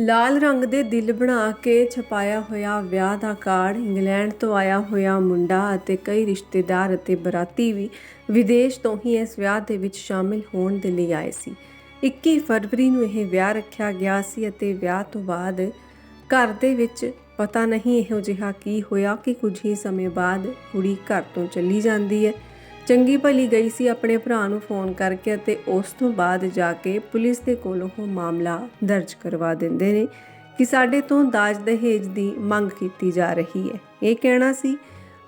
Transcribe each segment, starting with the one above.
ਲਾਲ ਰੰਗ ਦੇ ਦਿਲ ਬਣਾ ਕੇ ਛਪਾਇਆ ਹੋਇਆ ਵਿਆਹ ਦਾ ਕਾਰਡ, ਇੰਗਲੈਂਡ ਤੋਂ ਆਇਆ ਹੋਇਆ ਮੁੰਡਾ ਅਤੇ ਕਈ ਰਿਸ਼ਤੇਦਾਰ ਅਤੇ ਬਰਾਤੀ ਵੀ ਵਿਦੇਸ਼ ਤੋਂ ਹੀ ਇਸ ਵਿਆਹ ਦੇ ਵਿੱਚ ਸ਼ਾਮਿਲ ਹੋਣ ਦੇ ਲਈ ਆਏ ਸੀ। 21 ਫਰਵਰੀ ਨੂੰ ਇਹ ਵਿਆਹ ਰੱਖਿਆ ਗਿਆ ਸੀ ਅਤੇ ਵਿਆਹ ਤੋਂ ਬਾਅਦ ਘਰ ਦੇ ਵਿੱਚ ਪਤਾ ਨਹੀਂ ਇਹੋ ਜਿਹਾ ਕੀ ਹੋਇਆ ਕਿ ਕੁਝ ਹੀ ਸਮੇਂ ਬਾਅਦ ਕੁੜੀ ਘਰ ਤੋਂ ਚਲੀ ਜਾਂਦੀ ਹੈ। ਚੰਗੀ ਭਲੀ ਗਈ ਸੀ ਆਪਣੇ ਭਰਾ ਨੂੰ ਫੋਨ ਕਰਕੇ ਅਤੇ ਉਸ ਤੋਂ ਬਾਅਦ ਜਾ ਕੇ ਪੁਲਿਸ ਦੇ ਕੋਲ ਉਹ ਮਾਮਲਾ ਦਰਜ ਕਰਵਾ ਦਿੰਦੇ ਨੇ ਕਿ ਸਾਡੇ ਤੋਂ ਦਾਜ ਦਹੇਜ ਦੀ ਮੰਗ ਕੀਤੀ ਜਾ ਰਹੀ ਹੈ। ਇਹ ਕਹਿਣਾ ਸੀ,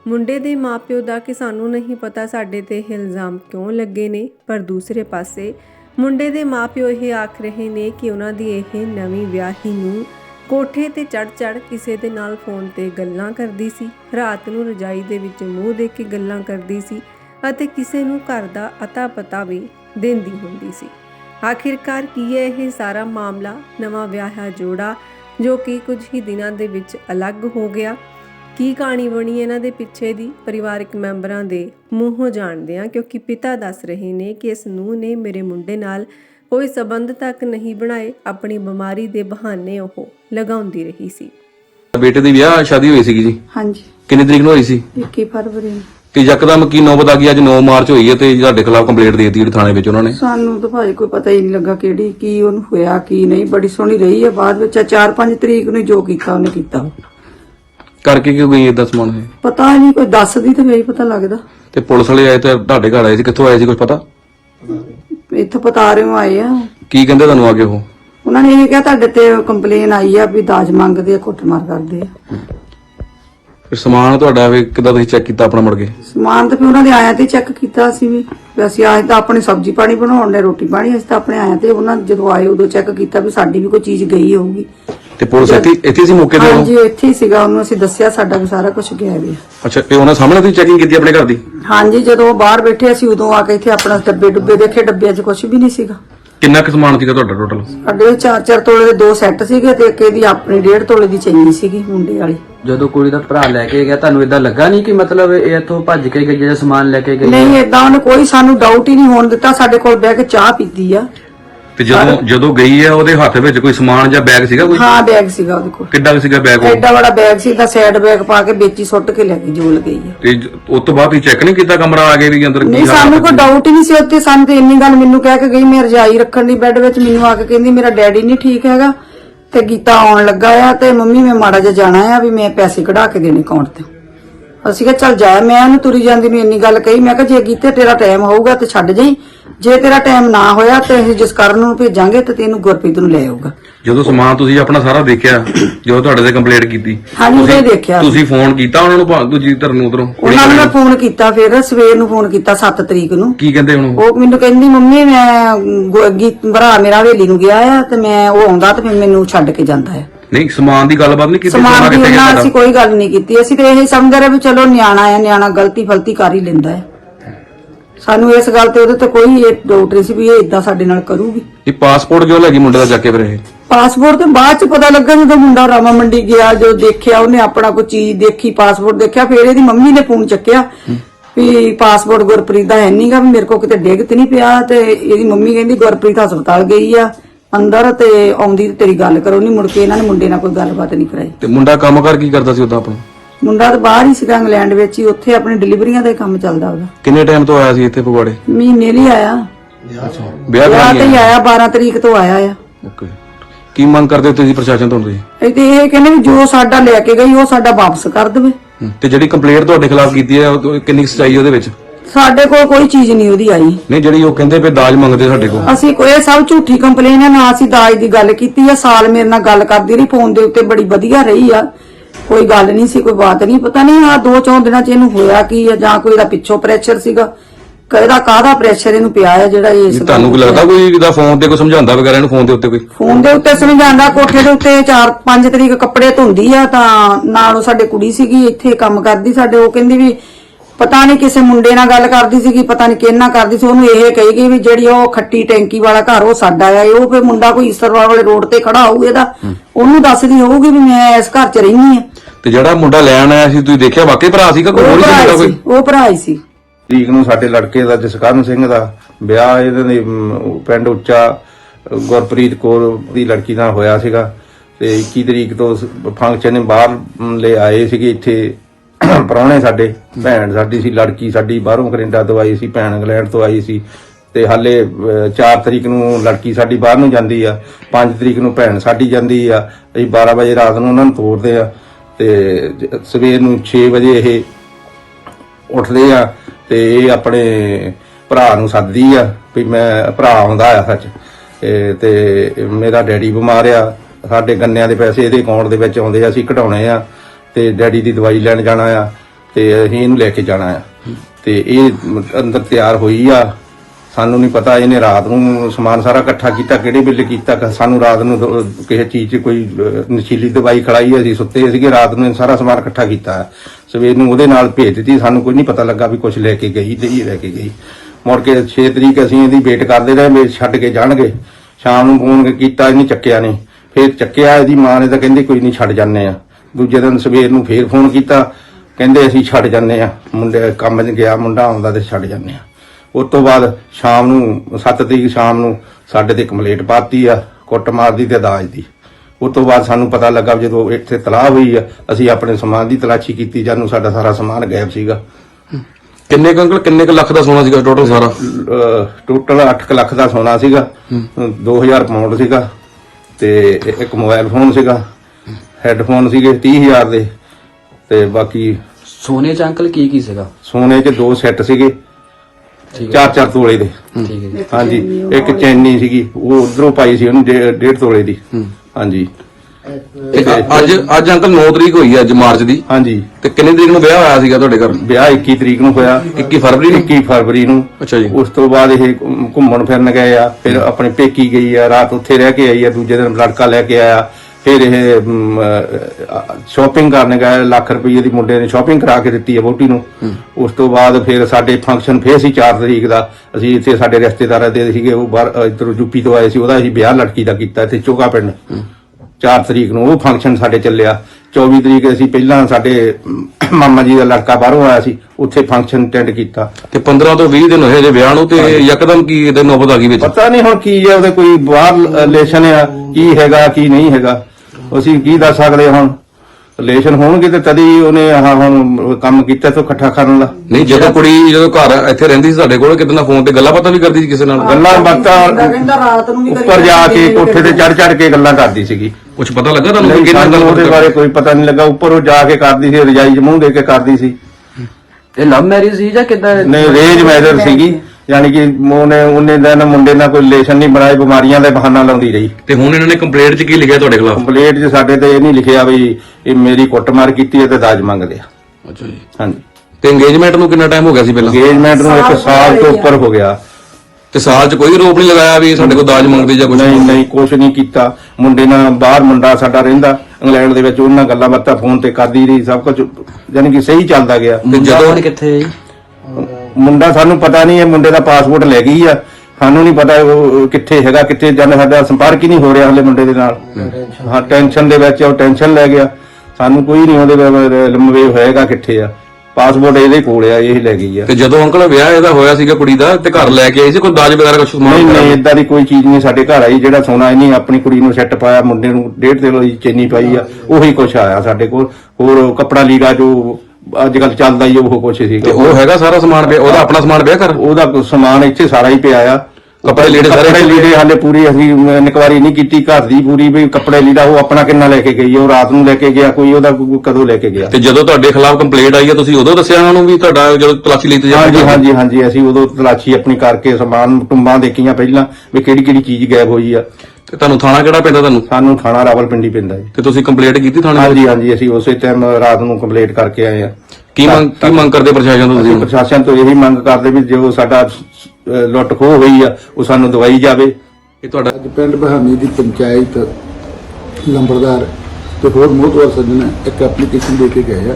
ਮੁੰਡੇ ਦੇ ਮਾਪਿਓ ਦਾ ਕਿ ਸਾਨੂੰ ਨਹੀਂ ਪਤਾ ਸਾਡੇ ਤੇ ਇਹ ਇਲਜ਼ਾਮ ਕਿਉਂ ਲੱਗੇ ਨੇ, ਪਰ ਦੂਸਰੇ ਪਾਸੇ ਮੁੰਡੇ ਦੇ ਮਾਪਿਓ ਇਹ ਆਖ ਰਹੇ ਨੇ ਕਿ ਉਹਨਾਂ ਦੀ ਇਹ ਨਵੀਂ ਵਿਆਹੀ ਨੂੰ ਕੋਠੇ ਤੇ ਚੜ ਚੜ ਕਿਸੇ ਦੇ ਨਾਲ ਫੋਨ ਤੇ ਗੱਲਾਂ ਕਰਦੀ ਸੀ। ਰਾਤ ਨੂੰ ਰਜਾਈ ਦੇ ਵਿੱਚ ਮੂੰਹ ਦੇ ਕੇ ਗੱਲਾਂ ਕਰਦੀ ਸੀ। ਅਤੇ ਕਿਸੇ ਨੂੰ ਘਰ ਦਾ ਅਤਾ ਪਤਾ ਵੀ ਦਿੰਦੀ ਹੁੰਦੀ ਸੀ। ਆਖਿਰਕਾਰ ਕੀ ਹੈ ਇਹ ਸਾਰਾ ਮਾਮਲਾ? ਨਵਾਂ ਵਿਆਹਿਆ ਜੋੜਾ ਜੋ ਕਿ ਕੁਝ ਹੀ ਦਿਨਾਂ ਦੇ ਵਿੱਚ ਅਲੱਗ ਹੋ ਗਿਆ। ਕੀ ਕਹਾਣੀ ਬਣੀ ਇਹਨਾਂ ਦੇ ਪਿੱਛੇ ਦੀ? ਪਰਿਵਾਰਕ ਮੈਂਬਰਾਂ ਦੇ ਮੂੰਹੋਂ ਜਾਣਦੇ ਆ ਕਿਉਂਕਿ ਪਿਤਾ ਦੱਸ ਰਹੇ ਨੇ ਕਿ ਇਸ ਨੂੰ ਨੇ ਮੇਰੇ ਮੁੰਡੇ ਨਾਲ ਕੋਈ ਸਬੰਧ ਤੱਕ ਨਹੀਂ ਬਣਾਏ। ਆਪਣੀ ਬਿਮਾਰੀ ਦੇ ਬਹਾਨੇ ਉਹ ਲਗਾਉਂਦੀ ਰਹੀ ਸੀ। ਬੇਟੇ ਦੀ ਵਿਆਹ ਸ਼ਾਦੀ ਹੋਈ ਸੀਗੀ ਜੀ? ਹਾਂਜੀ। ਕਿੰਨੀ ਤਰੀਕ ਨੂੰ ਹੋਈ ਸੀ? 21 ਫਰਵਰੀ ਨੂੰ। ਤੇ ਯਕਦਮ ਕੀ ਨੌਬਤ ਆ ਗਈ? ਅੱਜ 9 ਮਾਰਚ ਹੋਈ ਹੈ ਤੇ ਤੁਹਾਡੇ ਖਿਲਾਫ ਕੰਪਲੇਂਟ ਦੇ ਦਿੱਤੀ ਥਾਣੇ ਵਿੱਚ ਉਹਨਾਂ ਨੇ। ਸਾਨੂੰ ਤਾਂ ਭਾਈ ਕੋਈ ਪਤਾ ਹੀ ਨਹੀਂ ਲੱਗਾ ਕਿਹੜੀ ਕੀ ਉਹਨੂੰ ਹੋਇਆ ਕੀ ਨਹੀਂ। ਬੜੀ ਸੋਹਣੀ ਰਹੀ ਹੈ। ਬਾਅਦ ਵਿੱਚ 4-5 ਤਰੀਕ ਨੂੰ ਜੋ ਕੀਤਾ ਉਹਨੇ ਕੀਤਾ। ਕਰਕੇ ਕਿਉਂ ਗਈ ਏਦਾਂ ਸਮਾਨ ਇਹ ਪਤਾ ਨਹੀਂ ਕੋਈ ਦੱਸਦੀ ਤੇ ਫੇਰ ਪਤਾ ਲੱਗਦਾ। ਤੇ ਪੁਲਿਸ ਵਾਲੇ ਆਏ ਤੇ ਤੁਹਾਡੇ ਘਰ ਆਏ ਸੀ? ਕਿੱਥੋਂ ਆਏ ਸੀ ਕੁਝ ਪਤਾ? ਇੱਥੋਂ ਪਤਾ ਰਹੇ ਆਏ ਆ। ਕੀ ਕਹਿੰਦੇ ਤੁਹਾਨੂੰ ਆ ਕੇ ਉਹ? ਉਹਨਾਂ ਨੇ ਇਹ ਕਿਹਾ ਤੁਹਾਡੇ ਤੇ ਕੰਪਲੇਨ ਆਈ ਆ ਵੀ ਦਾਜ ਮੰਗਦੇ ਆ ਕੁੱਟਮਾਰ ਕਰਦੇ ਆ। ਫਿਰ ਸਮਾਨ ਤੁਹਾਡਾ ਵੀ ਕਿੱਦਾਂ ਤੁਸੀਂ ਚੈੱਕ ਕੀਤਾ ਆਪਣਾ ਮੁੜ ਕੇ? ਸਮਾਨ ਤਾਂ ਫਿਰ ਉਹਨਾਂ ਦੇ ਆਇਆਂ ਤੇ ਚੈੱਕ ਕੀਤਾ ਸੀ ਵੀ। ਵੀ ਅਸੀਂ ਆਏ ਤਾਂ ਆਪਣੀ ਸਬਜ਼ੀ ਪਾਣੀ ਬਣਾਉਣ ਨੇ ਰੋਟੀ ਪਾਣੀ ਅਸੀਂ ਤਾਂ ਆਪਣੇ ਆਇਆਂ ਤੇ ਉਹਨਾਂ ਜਦੋਂ ਆਏ ਉਦੋਂ ਚੈੱਕ ਕੀਤਾ ਵੀ ਸਾਡੀ ਵੀ ਕੋਈ ਚੀਜ਼ ਗਈ ਹੋਊਗੀ। ਤੇ ਪੁਲਿਸ ਇੱਥੇ ਇੱਥੇ ਸੀ ਮੌਕੇ ਤੇ ਉਹ? ਹਾਂਜੀ ਉਹ ਇੱਥੇ ਹੀ ਸੀਗਾ ਉਹਨੂੰ ਅਸੀਂ ਦੱਸਿਆ ਸਾਡਾ ਵੀ ਸਾਰਾ ਕੁਝ ਗਿਆ ਵੀ ਆ। ਅੱਛਾ ਤੇ ਉਹਨਾਂ ਸਾਹਮਣੇ ਤੁਸੀਂ ਚੈਕਿੰਗ ਕੀਤੀ ਆਪਣੇ ਘਰ ਦੀ? ਹਾਂਜੀ ਜਦੋਂ ਉਹ ਬਾਹਰ ਬੈਠੇ ਸੀ ਉਦੋਂ ਆ ਕੇ ਇੱਥੇ ਆਪਣਾ ਡੱਬੇ ਡੁੱਬੇ ਦੇਖੇ ਡੱਬਿਆਂ 'ਚ ਕੁਝ ਵੀ ਨਹੀਂ ਸੀਗਾ। ਕਿੰਨਾ ਕੁ ਸਮਾਨ ਸੀਗਾ ਤੁਹਾਡਾ ਟੋਟਲ ਸਾਡੇ ਚਾਰ ਚਾਰ ਤੋਲੇ ਦੇ ਦੋ ਸੈੱਟ ਸੀਗੇ ਤੇ ਇੱਕ ਇਹਦੀ ਆਪਣੀ ਡੇਢ ਤੋਲੇ ਦੀ ਚੈਨੀ ਸੀਗੀ ਮੁੰਡੇ ਵਾਲੀ। ਜਦੋਂ ਕੁੜੀ ਦਾ ਭਰਾ ਲੈ ਕੇ ਗਿਆ ਤੁਹਾਨੂੰ ਇਦਾਂ ਲੱਗਾ ਨਹੀਂ ਕਿ ਮਤਲਬ ਇਹ ਇੱਥੋਂ ਭੱਜ ਕੇ ਗਈ ਜਿਹੜਾ ਸਮਾਨ ਲੈ ਕੇ ਗਈ ਨਹੀਂ ਏਦਾਂ ਉਹਨੇ ਕੋਈ ਸਾਨੂੰ ਡਾਊਟ ਹੀ ਨਹੀਂ ਹੋਣ ਦਿੱਤਾ ਸਾਡੇ ਕੋਲ ਬਹਿ ਕੇ ਚਾਹ ਪੀਤੀ ਆ। ਤੇ ਜਦੋਂ ਜਦੋਂ ਗਈ ਹੈ ਉਹਦੇ ਹੱਥ ਵਿੱਚ ਕੋਈ ਸਮਾਨ ਜਾਂ ਬੈਗ ਸੀਗਾ ਕੋਈ? ਹਾਂ ਬੈਗ ਸੀਗਾ ਉਹਦੇ ਕੋਲ। ਕਿੱਡਾ ਕੁ ਸੀਗਾ ਬੈਗ ਉਹ? ਐਡਾ ਬੜਾ ਬੈਗ ਸੀ ਤਾਂ ਸਾਈਡ ਬੈਗ ਪਾ ਕੇ ਵਿੱਚ ਹੀ ਸੁੱਟ ਕੇ ਲੈ ਗਈ ਜੋਲ ਗਈ ਆ ਤੇ ਜ- ਉਸ ਤੋਂ ਬਾਅਦ ਤੁਸੀਂ ਚੈੱਕ ਨਹੀਂ ਕੀਤਾ ਕਮਰਾ ਆ ਕੇ ਵੀ ਅੰਦਰ ਨਹੀਂ ਕੀ ਹਾਲਾਤ ਸਾਨੂੰ ਕੋਈ? ਡਾਊਟ ਹੀ ਨਹੀਂ ਸੀ ਉੱਤੇ ਸਾਨੂੰ ਤੇ ਇੰਨੀ ਗੱਲ ਮੈਨੂੰ ਕਹਿ ਕੇ ਗਈ ਮੈਂ ਰਜਾਈ ਰੱਖਣ ਦੀ ਬੈੱਡ ਵਿੱਚ ਮੈਨੂੰ ਆ ਕੇ ਕਹਿੰਦੀ ਮੇਰਾ ਡੈਡੀ ਨਹੀਂ ਠੀਕ ਹੈਗਾ। ਤੇ ਗੀਤਾ ਆਉਣ ਲੱਗਾ ਆ ਤੇ ਮੰਮੀ ਮੈਂ ਮਾੜਾ ਜਿਹਾ ਜਾਣਾ ਆ ਵੀ ਮੈਂ ਪੈਸੇ ਕਢਾ ਕੇ ਦੇਣੇ ਅਕਾਊਂਟ ਤੇ। ਅਸੀਂ ਕਿਹਾ ਚੱਲ ਜਾ ਮੈਂ ਉਹਨੂੰ ਤੁਰੀ ਜਾਂਦੀ ਨੂੰ ਇੰਨੀ ਗੱਲ ਕਹੀ। ਮੈਂ ਕਿਹਾ ਜੇ ਗੀਤੇ ਤੇਰਾ ਟਾਈਮ ਹੋਊਗਾ ਤੇ ਛੱਡ ਜਾਈ। ਜੇ ਤੇਰਾ ਟਾਈਮ ਨਾ ਹੋਇਆ ਤੇ ਅਸੀਂ ਜਸਕਰਨ ਨੂੰ ਭੇਜਾਂਗੇ ਤੇ ਤੈਨੂੰ ਗੁਰਪ੍ਰੀਤ ਨੂੰ ਲੈ ਆਊਗਾ। ਜਦੋਂ ਸਮਾਨ ਤੁਸੀਂ ਆਪਣਾ ਸਾਰਾ ਦੇਖਿਆ ਜਦੋਂ ਤੁਹਾਡੇ ਤੇ ਕੰਪਲੇਂਟ ਕੀਤੀ ਹਾਂਜੀ ਉਹ ਤੁਸੀਂ- ਦੇਖਿਆ। ਤੁਸੀਂ ਫੋਨ ਕੀਤਾ ਉਹਨਾਂ ਨੂੰ ਭਾਂ ਦੂਜੀ ਧਰ ਨੂੰ ਉਧਰੋਂ? ਉਹਨਾਂ ਨੂੰ ਮੈਂ ਫੋਨ ਕੀਤਾ ਫਿਰ ਸਵੇਰ ਨੂੰ ਫੋਨ ਕੀਤਾ 7 ਤਰੀਕ ਨੂੰ। ਕੀ ਕਹਿੰਦੇ ਹੁਣ ਉਹ? ਉਹ ਮੈਨੂੰ ਕਹਿੰਦੀ ਮੰਮੀ ਮੈਂ ਗੁ- ਗੀ- ਭਰਾ ਮੇਰਾ ਹਵੇਲੀ ਨੂੰ ਗਿਆ ਆ ਤੇ ਮੈਂ ਉਹ ਆਉਂਦਾ ਤੇ ਫਿਰ ਮੈਨੂੰ ਛੱਡ ਕੇ ਜਾਂਦਾ ਆ। ਨਹੀਂ ਸਮਾਨ ਦੀ ਗੱਲਬਾਤ ਨਹੀਂ ਕੀਤੀ ਸਮਾਨ ਦੀ ਉਹਨਾਂ ਅਸੀਂ ਕੋਈ ਗੱਲ ਨਹੀਂ ਕੀਤੀ। ਅਸੀਂ ਤੇ ਇਹ ਸਮਝ ਰਹੇ ਵੀ ਚਲੋ ਨਿਆਣਾ ਆ ਨਿਆਣਾ ਗਲਤੀ ਫਲਤੀ ਕਰ ਹੀ ਲੈਂਦਾ ਹੈ। ਸਾਨੂੰ ਇਸ ਗੱਲ ਤੇ ਉਹਦੇ ਤੇ ਕੋਈ ਡਾਊਟ ਨਹੀਂ ਸੀ ਵੀ ਇਹ ਇਦਾਂ ਸਾਡੇ ਨਾਲ ਕਰੂਗੀ। ਇਹ ਪਾਸਪੋਰਟ ਕਿਉਂ ਲੈ ਗਈ ਮੁੰਡੇ ਦਾ ਚੱਕ ਕੇ ਫਿਰ ਇਹ? ਪਾਸਪੋਰਟ ਤੇ ਬਾਅਦ ਚ ਪਤਾ ਲੱਗਾ ਜਦੋਂ ਮੁੰਡਾ ਰਾਮਾ ਮੰਡੀ ਗਿਆ ਜੋ ਦੇਖਿਆ ਉਹਨੇ ਆਪਣਾ ਕੋਈ ਚੀਜ਼ ਦੇਖੀ ਪਾਸਪੋਰਟ ਦੇਖਿਆ ਫਿਰ ਇਹਦੀ ਮੰਮੀ ਨੇ ਫੋਨ ਚੱਕਿਆ ਵੀ ਪਾਸਪੋਰਟ ਗੁਰਪ੍ਰੀਤ ਦਾ ਹੈ ਨਹੀਂਗਾ ਵੀ ਮੇਰੇ ਕੋਲ ਕਿਤੇ ਡਿੱਗ ਤੇ ਨਹੀਂ ਪਿਆ ਤੇ ਇਹਦੀ ਮੰਮੀ ਕਹਿੰਦੀ ਗੁਰਪ੍ਰੀਤ ਹਸਪਤਾਲ ਗਈ ਆ। ਅੰਦਰ ਤੇ ਆਉਂਦੀ ਤੇ ਤੇਰੀ ਗੱਲ ਕਰੋ ਨਹੀਂ ਮੁੜ ਕੇ ਇਹਨਾਂ ਨੇ ਮੁੰਡੇ ਨਾਲ ਕੋਈ ਗੱਲਬਾਤ ਨਹੀਂ ਕਰਾਈ। ਤੇ ਮੁੰਡਾ ਕੰਮ ਕਰ ਕੀ ਕਰਦਾ ਸੀ ਉਦਾਂ ਆਪਣਾ? ਮੁੰਡਾ ਤਾਂ ਬਾਹਰ ਹੀ ਸੀਗਾ ਇੰਗਲੈਂਡ ਵਿੱਚ ਹੀ ਉੱਥੇ ਆਪਣੀ ਡਿਲੀਵਰੀਆਂ ਦਾ ਹੀ ਕੰਮ ਚੱਲਦਾ ਉਹਦਾ। ਕਿੰਨੇ ਟਾਈਮ ਤੋਂ ਆਇਆ ਸੀ ਇੱਥੇ ਫਗਵਾੜੇ? ਮਹੀਨੇ ਲਈ ਆਇਆ। ਵਿਆਹ ਵਿਆਹ ਤੇ ਹੀ ਆਇਆ 12 ਤਰੀਕ ਤੋਂ ਆਇਆ ਆ। ਓਕੇ। ਕੀ ਮੰਗ ਕਰਦੇ ਹੋ ਤੁਸੀਂ ਪ੍ਰਸ਼ਾਸਨ ਤੋਂ ਤੁਸੀਂ? ਇਹ ਤੇ ਇਹ ਕਹਿੰਦੇ ਵੀ ਜੋ ਸਾਡਾ ਲੈ ਕੇ ਗਈ ਉਹ ਸਾਡਾ ਵਾਪਸ ਕਰ ਦੇਵੇ। ਹੂੰ। ਤੇ ਜਿਹੜੀ ਕੰਪਲੇਂਟ ਤੁਹਾਡੇ ਖਿਲਾਫ ਕੀਤੀ ਹੈ ਉਹ ਕਿੰਨੀ ਸਚਾਈ ਉਹਦੇ ਵਿੱਚ? ਸਾਡੇ ਕੋਲ ਕੋਈ ਚੀਜ਼ ਨਹੀਂ ਉਹਦੀ ਆਈ। ਨਹੀਂ ਜਿਹੜੀ ਉਹ ਕਹਿੰਦੇ ਵੀ ਦਾਜ ਮੰਗਦੇ ਸਾਡੇ ਕੋਲ। ਅਸੀਂ ਕੋਈ ਇਹ ਸਭ ਝੂਠੀ ਕੰਪਲੇਨ ਹੈ ਨਾ ਅਸੀਂ ਦਾਜ ਦੀ ਗੱਲ ਕੀਤੀ ਆ। ਸਾਲ ਮੇਰੇ ਨਾਲ ਗੱਲ ਕਰਦੀ ਰਹੀ ਫੋਨ ਦੇ ਉੱਤੇ ਬੜੀ ਵਧੀਆ ਰਹੀ ਆ। ਕੋਈ ਗੱਲ ਨਹੀਂ ਸੀ ਕੋਈ ਬਾਤ ਨਹੀਂ। ਪਤਾ ਨਹੀਂ ਆ ਦੋ ਚੌਂ ਦਿਨਾਂ ਚ ਇਹਨੂੰ ਹੋਇਆ ਕੀ ਆ ਜਾਂ ਕੋਈ ਇਹਦਾ ਪਿੱਛੋਂ ਪ੍ਰੈਸ਼ਰ ਸੀਗਾ। ਕਿਹਦਾ ਕਾਹਦਾ ਪ੍ਰੈਸ਼ਰ ਇਹਨੂੰ ਪਿਆ ਆ ਜਿਹੜਾ ਇਸ ਗੱਲ ਤੁਹਾਨੂੰ ਕੀ ਲੱਗਦਾ ਕੋਈ ਇਹਦਾ ਫੋਨ ਤੇ ਕੋਈ ਸਮਝਾਉਂਦਾ ਵਗੈਰਾ ਇਹਨੂੰ ਫੋਨ ਦੇ ਉੱਤੇ ਕੋਈ? ਫੋਨ ਦੇ ਉੱਤੇ ਸਮਝਾਉਂਦਾ ਕੋਠੇ ਦੇ ਉੱਤੇ 4-5 ਤਰੀਕ ਕੱਪੜੇ ਧੁੰਦੀ ਆ ਤਾਂ ਨਾਲ ਉਹ ਸਾਡੇ ਕੁੜੀ ਸੀਗੀ ਇੱਥੇ ਕੰਮ ਕਰਦੀ ਸਾਡੇ ਉਹ ਕਹਿੰਦੀ ਵੀ ਪਤਾ ਨਹੀਂ ਕਿਸੇ ਮੁੰਡੇ ਨਾਲ ਗੱਲ ਕਰਦੀ ਸੀਗੀ ਪਤਾ ਨਹੀਂ ਕਿਹਨਾਂ ਕਰਦੀ ਸੀ ਉਹਨੂੰ ਇਹ ਕਹੀ ਗਈ ਵੀ ਜਿਹੜੀ ਉਹ ਖੱਟੀ ਟੈਂਕੀ ਵਾਲਾ ਘਰ ਉਹ ਸਾਡਾ ਆ ਉਹ ਫੇ ਮੁੰਡਾ ਕੋਈ ਈਸਰਵਾਲ ਵਾਲੇ ਰੋਡ ਤੇ ਖੜਾ ਹੋਊ ਇਹਦਾ ਉਹਨੂੰ ਦੱਸਦੀ ਹੋਊਗੀ ਵੀ ਮੈਂ ਇਸ ਘਰ 'ਚ ਰਹਿੰਦੀ ਆ ਤੇ ਜਿਹੜਾ ਮੁੰਡਾ ਲੈਣ ਆਇਆ ਸੀ ਤੁਸੀਂ ਦੇਖਿਆ ਵਾਕਈ ਭਰਾ ਸੀਗਾ ਕੋਈ ਉਹ ਹੋਰ ਭਰਾ ਹੀ ਕੋਈ? ਸੀ ਉਹ ਭਰਾ ਹੀ ਸੀ। ਤਰੀਕ ਨੂੰ ਸਾਡੇ ਲੜਕੇ ਦਾ ਜਸਕਰਨ ਸਿੰਘ ਦਾ ਵਿਆਹ ਇਹਦੇ ਦੇ, ਅਮ, ਪਿੰਡ ਉੱਚਾ ਅ, ਗੁਰਪ੍ਰੀਤ ਕੌਰ ਦੀ ਲੜਕੀ ਨਾਲ ਹੋਇਆ ਸੀਗਾ। ਤੇ 21 ਤਰੀਕ ਤੋਂ ਫੰਕਸ਼ਨ ਬਾਹਰ ਲੈ ਆਏ ਸੀਗੇ ਇੱਥੇ। ਪ੍ਰਾਹੁਣੇ ਸਾਡੇ, ਭੈਣ ਸਾਡੀ ਸੀ, ਲੜਕੀ ਸਾਡੀ, ਬਾਹਰੋਂ ਕੈਨੇਡਾ ਤੋਂ ਆਈ ਸੀ, ਭੈਣ ਇੰਗਲੈਂਡ ਤੋਂ ਆਈ ਸੀ। ਤੇ ਹਾਲੇ 4 ਤਰੀਕ ਨੂੰ ਲੜਕੀ ਸਾਡੀ ਬਾਹਰ ਨੂੰ ਜਾਂਦੀ ਆ। 5 ਤਰੀਕ ਨੂੰ ਭੈਣ ਸਾਡੀ ਜਾਂਦੀ ਆ। ਅਸੀਂ 12 ਵਜੇ ਰਾਤ ਨੂੰ ਉਹਨਾਂ ਨੂੰ ਤੋਰਦੇ ਆ। ਤੇ ਸਵੇਰ ਨੂੰ 6 ਵਜੇ ਇਹ ਉੱਠਦੇ ਆ ਤੇ ਇਹ ਆਪਣੇ ਭਰਾ ਨੂੰ ਸੱਦਦੀ ਆ ਵੀ ਮੈਂ, ਭਰਾ ਆਉਂਦਾ ਆ ਸੱਚ। ਤੇ- ਤੇ ਮੇਰਾ ਡੈਡੀ ਬਿਮਾਰ ਆ। ਸਾਡੇ ਗੰਨਿਆਂ ਦੇ ਪੈਸੇ ਇਹਦੇ ਅਕਾਊਂਟ ਦੇ ਵਿੱਚ ਆਉਂਦੇ ਆ, ਅਸੀਂ ਕਢਾਉਣੇ ਆ। ਤੇ ਡੈਡੀ ਦੀ ਦਵਾਈ ਲੈਣ ਜਾਣਾ ਆ ਤੇ ਅਸੀਂ ਇਹਨੂੰ ਲੈ ਕੇ ਜਾਣਾ ਆ। ਤੇ ਇਹ ਅੰਦਰ ਤਿਆਰ ਹੋਈ ਆ। ਸਾਨੂੰ ਨਹੀਂ ਪਤਾ ਇਹਨੇ ਰਾਤ ਨੂੰ ਸਮਾਨ ਸਾਰਾ ਇਕੱਠਾ ਕੀਤਾ, ਕਿਹੜੇ ਬਿੱਲ ਕੀਤਾ ਸਾਨੂੰ ਰਾਤ ਨੂੰ ਕਿਸੇ ਚੀਜ਼ 'ਚ ਕੋਈ ਨਸ਼ੀਲੀ ਦਵਾਈ ਖੜਾਈ ਅਸੀਂ ਸੁੱਤੇ ਸੀਗੇ, ਰਾਤ ਨੂੰ ਇਹਨੇ ਸਾਰਾ ਸਮਾਨ ਇਕੱਠਾ ਕੀਤਾ। ਸਵੇਰ ਨੂੰ ਉਹਦੇ ਨਾਲ ਭੇਜ ਦਿੱਤੀ, ਸਾਨੂੰ ਕੋਈ ਨਹੀਂ ਪਤਾ ਲੱਗਾ ਵੀ ਕੁਝ ਲੈ ਕੇ ਗਈ ਤੇ ਇਹ ਲੈ ਕੇ ਗਈ। ਮੁੜ ਕੇ 6 ਤਰੀਕ ਅਸੀਂ ਇਹਦੀ ਵੇਟ ਕਰਦੇ ਰਹੇ ਵੀ ਛੱਡ ਕੇ ਜਾਣਗੇ। ਸ਼ਾਮ ਨੂੰ ਫੋਨ ਕੀਤਾ, ਇਹਨੇ ਚੱਕਿਆ ਨਹੀਂ। ਫੇਰ ਚੱਕਿਆ, ਇਹਦੀ ਮਾਂ ਨੇ ਤਾਂ ਕਹਿੰਦੀ, ਕੋਈ ਨਹੀਂ, ਛੱਡ ਜਾਂਦੇ ਆ। ਦੂਜੇ ਦਿਨ ਸਵੇਰ ਨੂੰ ਫੇਰ ਫੋਨ ਕੀਤਾ। ਕਹਿੰਦੇ ਅਸੀਂ ਛੱਡ ਜਾਂਦੇ ਆ ਮੁੰਡੇ ਕੰਮ 'ਚ ਗਿਆ ਮੁੰਡਾ ਆਉਂਦਾ ਤੇ ਛੱਡ ਜਾਂਦੇ ਆ ਉਸ ਤੋਂ ਬਾਅਦ ਸ਼ਾਮ ਨੂੰ 7 ਤਰੀਕ ਸ਼ਾਮ ਨੂੰ ਸਾਡੇ ਤੇ ਕੰਪਲੇਂਟ ਪਾਤੀ ਆ ਕੁੱਟਮਾਰ ਦੀ ਤੇ ਦਾਜ ਦੀ। ਉਸ ਤੋਂ ਬਾਅਦ ਸਾਨੂੰ ਪਤਾ ਲੱਗਾ ਜਦੋਂ ਇੱਥੇ ਤਲਾਹ ਹੋਈ ਆ ਅਸੀਂ ਆਪਣੇ ਸਮਾਨ ਦੀ ਤਲਾਸ਼ੀ ਕੀਤੀ ਜਾਨੂੰ ਸਾਡਾ ਸਾਰਾ ਸਮਾਨ ਗਾਇਬ ਸੀਗਾ। ਕਿੰਨੇ ਕੁ ਅੰਕਲ ਕਿੰਨੇ ਕੁ ਲੱਖ ਦਾ ਸੋਨਾ ਸੀਗਾ ਟੋਟਲ ਸਾਰਾ? ਟੋਟਲ 8 ਲੱਖ ਦਾ ਸੋਨਾ ਸੀਗਾ। 2000 ਪਾਉਂਡ ਸੀਗਾ ਤੇ ਇੱਕ ਮੋਬਾਈਲ ਫੋਨ ਸੀਗਾ। ਹੈੱਡਫੋਨ ਸੀਗੇ 30000 ਦੇ ਤੇ ਬਾਕੀ ਸੋਨੇ ਚ ਅੰਕਲ ਕੀ ਕੀ ਸੀਗਾ? ਸੋਨੇ 'ਚ ਦੋ ਸੈੱਟ ਸੀਗੇ ਠੀਕ ਹੈ। ਚਾਰ ਚਾਰ ਤੋਲੇ ਦੇ। ਠੀਕ ਹੈ ਜੀ। ਹਾਂਜੀ ਇੱਕ ਚੈਨੀ ਸੀਗੀ ਉਹ ਉਧਰੋਂ ਪਾਈ ਸੀ ਉਹਨੂੰ ਡੇ- ਡੇਢ ਤੋਲੇ ਦੀ। ਹਾਂਜੀ। ਤੇ ਅ- ਅੱਜ ਅੱਜ ਅੰਕਲ 9 ਤਰੀਕ ਹੋਈ ਹੈ ਅੱਜ ਮਾਰਚ ਦੀ। ਹਾਂਜੀ। ਤੇ ਕਿੰਨੇ ਤਰੀਕ ਨੂੰ ਵਿਆਹ ਹੋਇਆ ਸੀਗਾ ਤੁਹਾਡੇ ਘਰ? ਵਿਆਹ 21 ਤਰੀਕ ਨੂੰ ਹੋਇਆ 21 ਫਰਵਰੀ ਨੂੰ? 21 ਫਰਵਰੀ ਨੂੰ। ਅੱਛਾ ਜੀ। ਉਸ ਤੋਂ ਬਾਅਦ ਇਹ ਘੁੰਮ- ਘੁੰਮਣ ਫਿਰਨ ਗਏ ਆ ਫਿਰ ਆਪਣੇ ਪੇਕੀ ਗਈ ਆ ਰਾਤ ਉੱਥੇ ਰਹਿ ਕੇ ਆਈ ਆ ਦੂਜੇ ਦਿਨ ਲੜਕਾ ਲੈ ਕੇ ਆਇਆ। ਫਿਰ ਇਹ ਸ਼ਾਪਿੰਗ ਕਰਨ ਗਏ ਲੱਖ ਰੁਪਏ ਦੀ ਮੁੰਡੇ ਨੇ ਸ਼ਾਪਿੰਗ ਕਰਾ ਕੇ ਦਿੱਤੀ ਆ ਵੋਟੀ ਨੂੰ। ਉਸ ਤੋਂ ਬਾਅਦ ਫਿਰ ਸਾਡੇ ਫੰਕਸ਼ਨ ਫੇਰ ਸੀ 4 ਤਰੀਕ ਦਾ। ਅਸੀਂ ਇੱਥੇ ਸਾਡੇ ਰਿਸ਼ਤੇਦਾਰਾਂ ਦੇ ਸੀਗੇ ਉਹ ਬਾਹਰ ਇਧਰ ਯੂਪੀ ਤੋਂ ਆਏ ਸੀ ਉਹਦਾ ਅਸੀਂ ਵਿਆਹ ਲੜਕੀ ਦਾ ਕੀਤਾ ਇੱਥੇ ਚੋਗਾ ਪਿੰਡ। 4 ਤਰੀਕ ਨੂੰ ਉਹ ਫੰਕਸ਼ਨ ਸਾਡੇ ਚੱਲਿਆ। 24 ਤਰੀਕ ਅਸੀਂ ਪਹਿਲਾਂ ਸਾਡੇ ਮਾਮਾ ਜੀ ਦਾ ਲੜਕਾ ਬਾਹਰੋਂ ਆਇਆ ਸੀ ਉੱਥੇ ਫੰਕਸ਼ਨ ਅਟੈਂਡ ਕੀਤਾ। ਤੇ 15 ਤੋਂ 20 ਦਿਨ ਹੋਏ ਜੇ ਵਿਆਹ ਨੂੰ ਤੇ ਯਕਦਮ ਕੀ ਇਹਦੇ ਨੌਬਤ ਆ ਗਈ ਵਿੱਚ? ਪਤਾ ਨਹੀਂ ਹੁਣ ਕੀ ਹੈ ਉਹਦੇ ਕੋਈ ਬਾਹਰ ਰਿਲੇਸ਼ਨ ਆ ਕੀ ਹੈਗਾ ਕੀ ਨਹੀਂ ਹੈਗਾ। ਅਸੀਂ ਕੀ ਦੱਸ ਸਕਦੇ ਹਾਂ ਹੁਣ? ਰਿਲੇਸ਼ਨ ਹੋਣਗੇ ਤੇ ਤਦੀ ਉਹਨੇ ਆਹ ਹੁਣ ਕੰਮ ਕੀਤਾ ਤੋਂ ਇਕੱਠਾ ਕਰਨ ਦਾ। ਨਹੀਂ ਜਦੋਂ ਕੁੜੀ ਜਦੋਂ ਘਰ ਇੱਥੇ ਰਹਿੰਦੀ ਸੀ ਸਾਡੇ ਕੋਲ ਕਿਤੇ ਨਾ ਫੋਨ ਤੇ ਗੱਲਾਂ ਪਤਾ ਵੀ ਕਰਦੀ ਸੀ ਕਿਸੇ ਨਾਲ। ਗੱਲਾਂ ਬਾਤਾਂ ਕਹਿੰਦਾ ਰਾਤ ਨੂੰ ਵੀ ਕਦੀ ਉੱਪਰ ਜਾ ਕੇ ਕੋਠੇ ਤੇ ਚੜ ਚੜ ਕੇ ਗੱਲਾਂ ਕਰਦੀ ਸੀਗੀ। ਕੁਝ ਪਤਾ ਲੱਗਾ ਤੁਹਾਨੂੰ ਕਿ ਨਾਲ ਉਹਦੇ ਬਾਰੇ ਕੋਈ ਪਤਾ ਨਹੀਂ ਲੱਗਾ। ਉੱਪਰ ਉਹ ਜਾ ਕੇ ਕਰਦੀ ਸੀ ਰਜਾਈ 'ਚ ਮੂੰਹ ਦੇ ਕੇ ਕਰਦੀ ਸੀ। ਇਹ ਲਵ ਮੈਰਿਜ ਸੀ ਜਾਂ ਕਿਦਾਂ? ਨਹੀਂ ਰੇਜ ਮੈਦਰ ਸੀਗੀ। ਯਾਨੀ ਕਿ ਉਹਨੇ ਉਹਨੇ ਦਿਨ ਮੁੰਡੇ ਨਾਲ ਕੋਈ ਰਿਲੇਸ਼ਨ ਨਹੀਂ ਬਣਾਏ ਬਿਮਾਰੀਆਂ ਦਾ ਬਹਾਨਾ ਲਾਉਂਦੀ ਰਹੀ। ਤੇ ਹੁਣ ਇਹਨਾਂ ਨੇ ਕੰਪਲੇਂਟ 'ਚ ਕੀ ਲਿਖਿਆ ਤੁਹਾਡੇ ਖਿਲਾਫ? ਕੰਪਲੀਟ 'ਚ ਸਾਡੇ ਤੇ ਇਹ ਨਹੀਂ ਲਿਖਿਆ ਵੀ ਇਹ ਮੇਰੀ ਕੁੱਟਮਾਰ ਕੀਤੀ ਹੈ ਤੇ ਦਾਜ ਮੰਗਦੇ ਆ ਅੱਛਾ ਜੀ। ਹਾਂਜੀ। ਤੇ ਇੰਗੇਜਮੈਂਟ ਨੂੰ ਕਿੰਨਾ ਟਾਈਮ ਹੋ ਗਿਆ ਸੀ ਪਹਿਲਾਂ? ਅੰਗੇਜਮੈਂਟ ਨੂੰ ਇੱਕ ਸਾਲ ਤੋਂ ਉੱਪਰ ਹੋ ਗਿਆ। ਤੇ ਸਾਲ 'ਚ ਕੋਈ ਰੋਪ ਨਹੀਂ ਲਗਾਇਆ ਵੀ ਸਾਡੇ ਕੋਲ ਦਾਜ ਮੰਗਦੇ ਜਾਂ ਕੁਝ ਨਹੀਂ ਨਹੀਂ ਕੁਛ ਨਹੀਂ ਕੀਤਾ। ਮੁੰਡੇ ਨਾਲ ਬਾਹਰ ਮੁੰਡਾ ਸਾਡਾ ਰਹਿੰਦਾ ਇੰਗਲੈਂਡ ਦੇ ਵਿੱਚ ਉਹਨਾਂ ਗੱਲਾਂ ਬਾਤਾਂ ਫੋਨ ਤੇ ਕਰਦੀ ਰਹੀ ਸਭ ਕੁਝ ਯਾਨੀ ਕਿ ਸਹੀ ਚੱਲਦਾ ਗਿਆ। ਤੇ ਜਦੋਂ ਜਦੋਂ ਕਿੱਥੇ ਹੈ ਜੀ? ਮੁੰਡਾ ਸਾਨੂੰ ਪਤਾ ਨਹੀਂ ਇਹ ਮੁੰਡੇ ਦਾ ਪਾਸਪੋਰਟ ਲੈ ਗਈ ਆ। ਸਾਨੂੰ ਨਹੀਂ ਪਤਾ ਉਹ ਕਿੱਥੇ ਹੈਗਾ ਕਿੱਥੇ ਜਾਣਾ ਸਾਡਾ ਸੰਪਰਕ ਹੀ ਨਹੀਂ ਹੋ ਰਿਹਾ ਹਲੇ ਮੁੰਡੇ ਦੇ ਨਾਲ। ਹਾਂ ਟੈਨਸ਼ਨ ਦੇ ਵਿੱਚ ਉਹ ਟੈਨਸ਼ਨ ਲੈ ਗਿਆ। ਸਾਨੂੰ ਕੋਈ ਨਹੀਂ ਉਹਦੇ ਬਾਰੇ ਲੰਮੇ ਹੋਏਗਾ ਕਿੱਥੇ ਆ। ਪਾਸਪੋਰਟ ਇਹਦੇ ਕੋਲ ਆ ਇਹ ਲੈ ਗਈ ਆ। ਤੇ ਜਦੋਂ ਅੰਕਲ ਵਿਆਹ ਇਹਦਾ ਹੋਇਆ ਸੀਗਾ ਕੁੜੀ ਦਾ ਤੇ ਘਰ ਲੈ ਕੇ ਆਈ ਸੀ ਕੋਈ ਦਾਜ ਵਗੈਰਾ ਕੁਝ ਨਹੀਂ ਸਮਾਨ ਨਹੀਂ ਇਦਾਂ ਦੀ ਕੋਈ ਚੀਜ਼ ਨਹੀਂ ਸਾਡੇ ਘਰ ਆਈ ਜਿਹੜਾ ਸੋਨਾ ਇਹਨੇ ਆਪਣੀ ਕੁੜੀ ਨੂੰ ਸੈੱਟ ਪਾਇਆ ਮੁੰਡੇ ਨੂੰ ਡੇਢ ਕਿਲੋ ਦੀ ਚੈਨੀ ਪਾਈ ਆ ਉਹੀ ਕੁਛ ਆਇਆ ਸਾਡੇ ਕੋਲ। ਹੋਰ ਕੱਪੜਾ ਲੀੜਾ ਜੋ ਅੱਜ ਕੱਲ ਚੱਲਦਾ ਹੀ ਉਹ ਕੁਛ ਤੇ ਸੀਗਾ। ਉਹ ਹੈਗਾ ਸਾਰਾ ਸਮਾਨ ਪਿਆ ਉਹਦਾ ਆਪਣਾ ਸਮਾਨ ਪਿਆ ਘਰ? ਉਹਦਾ ਸਮਾਨ ਇੱਥੇ ਸਾਰਾ ਹੀ ਪਿਆ ਆ। ਕੱਪੜੇ ਲੀੜੇ ਸਾਰੇ ਕੱਪੜੇ ਲੀੜੇ ਹਾਲੇ ਪੂਰੀ ਅਸੀਂ ਇਨਕੁਆਰੀ ਨਹੀਂ ਕੀਤੀ ਘਰ ਦੀ ਪੂਰੀ ਵੀ ਕੱਪੜੇ ਲੀੜਾ ਉਹ ਆਪਣਾ ਕਿੰਨਾ ਲੈ ਕੇ ਗਈ ਉਹ ਰਾਤ ਨੂੰ ਲੈ ਕੇ ਗਿਆ ਕੋਈ ਉਹਦਾ ਕਦੋਂ ਲੈ ਕੇ ਗਿਆ। ਤੇ ਜਦੋਂ ਤੁਹਾਡੇ ਖਿਲਾਫ ਕੰਪਲੇਂਟ ਆਈ ਹੈ ਤੁਸੀਂ ਉਦੋਂ ਦੱਸਿਆ ਉਹਨਾਂ ਨੂੰ ਵੀ ਤੁਹਾਡਾ ਜਦੋਂ ਤਲਾਸ਼ੀ ਲਈ ਤੇ ਹਾਂਜੀ ਹਾਂਜੀ ਹਾਂਜੀ ਅਸੀਂ ਉਦੋਂ ਤਲਾਸ਼ੀ ਆਪਣੀ ਕਰਕੇ ਸਮਾਨ ਟੁੰਬਾਂ ਦੇਖੀਆਂ ਪਹਿਲਾਂ ਵੀ ਕਿਹੜੀ ਕਿਹੜੀ ਚੀਜ਼ ਗਾਇਬ ਹੋਈ ਆ। ਤੇ ਤੁਹਾਨੂੰ ਥਾਣਾ ਕਿਹੜਾ ਪੈਂਦਾ ਤੁਹਾਨੂੰ? ਸਾਨੂੰ ਥਾਣਾ ਰਾਵਲਪਿੰਡੀ ਪੈਂਦਾ ਜੀ। ਤੇ ਤੁਸੀਂ ਕੰਪਲੇਂਟ ਕੀਤੀ ਥਾਣੇ? ਹਾਂਜੀ ਹਾਂਜੀ ਅਸੀਂ ਉਸੇ ਟਾਈਮ ਰਾਤ ਨੂੰ ਕੰਪਲੀਟ ਕਰਕੇ ਆਏ ਆ। ਕੀ ਮੰਗ ਕੀ ਮੰਗ ਕਰਦੇ ਪ੍ਰਸ਼ਾਸਨ ਤੋਂ ਤੁਸੀਂ ਪ੍ਰਸ਼ਾਸਨ ਤੋਂ ਇਹੀ ਮੰਗ ਕਰਦੇ ਵੀ ਜੋ ਸਾਡਾ ਲੁੱਟ ਖੋਹ ਹੋਈ ਆ, ਉਹ ਸਾਨੂੰ ਦਵਾਈ ਜਾਵੇ। ਇਹ ਤੁਹਾਡਾ ਅੱਜ ਪਿੰਡ ਬਹਾਨੀ ਦੀ ਪੰਚਾਇਤ ਲੰਬੜਦਾਰ ਤੇ ਹੋਰ ਮੋਹਤਵਾਰ ਸੱਜਣ ਇੱਕ ਐਪਲੀਕੇਸ਼ਨ ਦੇ ਕੇ ਗਏ ਆ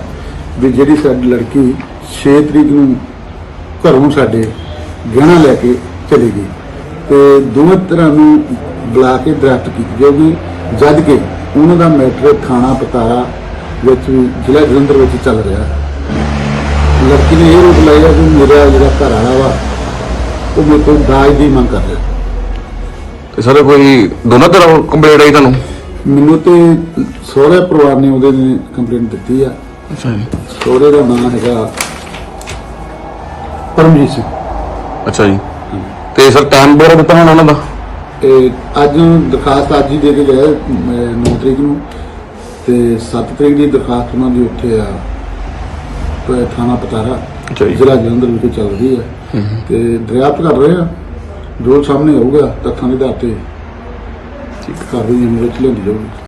ਵੀ ਜਿਹੜੀ ਸਾਡੀ ਲੜਕੀ 6 ਤਰੀਕ ਨੂੰ ਘਰੋਂ ਸਾਡੇ ਗਹਿਣਾ ਲੈ ਕੇ ਚਲੀ ਗਈ ਤੇ ਦੋਵੇਂ ਤਰ੍ਹਾਂ ਨੂੰ ਬੁਲਾ ਕੇ ਦਰਖਤ ਕੀਤੀ ਜਾਊਗੀ ਜਦ ਕਿ ਉਹਨਾਂ ਦਾ ਮੈਟਰ ਥਾਣਾ ਪਤਾਰਾ ਵਿੱਚ ਵੀ ਜ਼ਿਲ੍ਹਾ ਜਲੰਧਰ ਵਿੱਚ ਚੱਲ ਰਿਹਾ। ਲੜਕੀ ਨੇ ਇਹ ਰੋਕ ਲਾਇਆ ਕਿ ਮੇਰਾ ਜਿਹੜਾ ਘਰ ਵਾਲਾ ਵਾ ਉਹ ਮੇਰੇ ਕੋਲ ਦਾਜ ਦੀ ਮੰਗ ਕਰ ਰਿਹਾ। ਤੇ ਸਰ ਕੋਈ ਦੋਨਾਂ ਤਰ੍ਹਾਂ ਕੰਪਲੇਂਟ ਆਈ ਤੁਹਾਨੂੰ? ਮੈਨੂੰ ਤੇ ਸਹੁਰੇ ਪਰਿਵਾਰ ਨੇ ਉਹਦੇ ਨੇ ਕੰਪਲੇਂਟ ਦਿੱਤੀ ਆ। ਅੱਛਾ ਜੀ। ਸਹੁਰੇ ਦਾ ਨਾਮ ਹੈਗਾ ਪਰਮਜੀਤ ਸਿੰਘ। ਅੱਛਾ ਜੀ। ਤੇ ਸਰ ਟਾਈਮ ਵਗੈਰਾ ਦਿੱਤਾ ਹੋਣਾ ਉਹਨਾਂ ਦਾ? ਤੇ ਅੱਜ ਦਰਖਾਸਤ ਅੱਜ ਹੀ ਦੇ ਕੇ ਗਏ 9 ਤਰੀਕ ਨੂੰ। ਤੇ 7 ਤਰੀਕ ਦੀ ਦਰਖਾਸਤ ਉਹਨਾਂ ਦੀ ਉੱਥੇ ਆ ਥਾਣਾ ਪਤਾਰਾ ਜ਼ਿਲ੍ਹਾ ਜਲੰਧਰ ਵਿਖੇ ਚੱਲ ਰਹੀ ਹੈ ਤੇ ਦਰਿਆਫਤ ਕਰ ਰਹੇ ਆ। ਜੋ ਸਾਹਮਣੇ ਆਊਗਾ ਤੱਥਾਂ ਦੇ ਆਧਾਰ ਤੇ ਕਾਰਵਾਈ ਅਮਲ ਵਿੱਚ ਲਿਆਂਦੀ ਜਾਊਗੀ।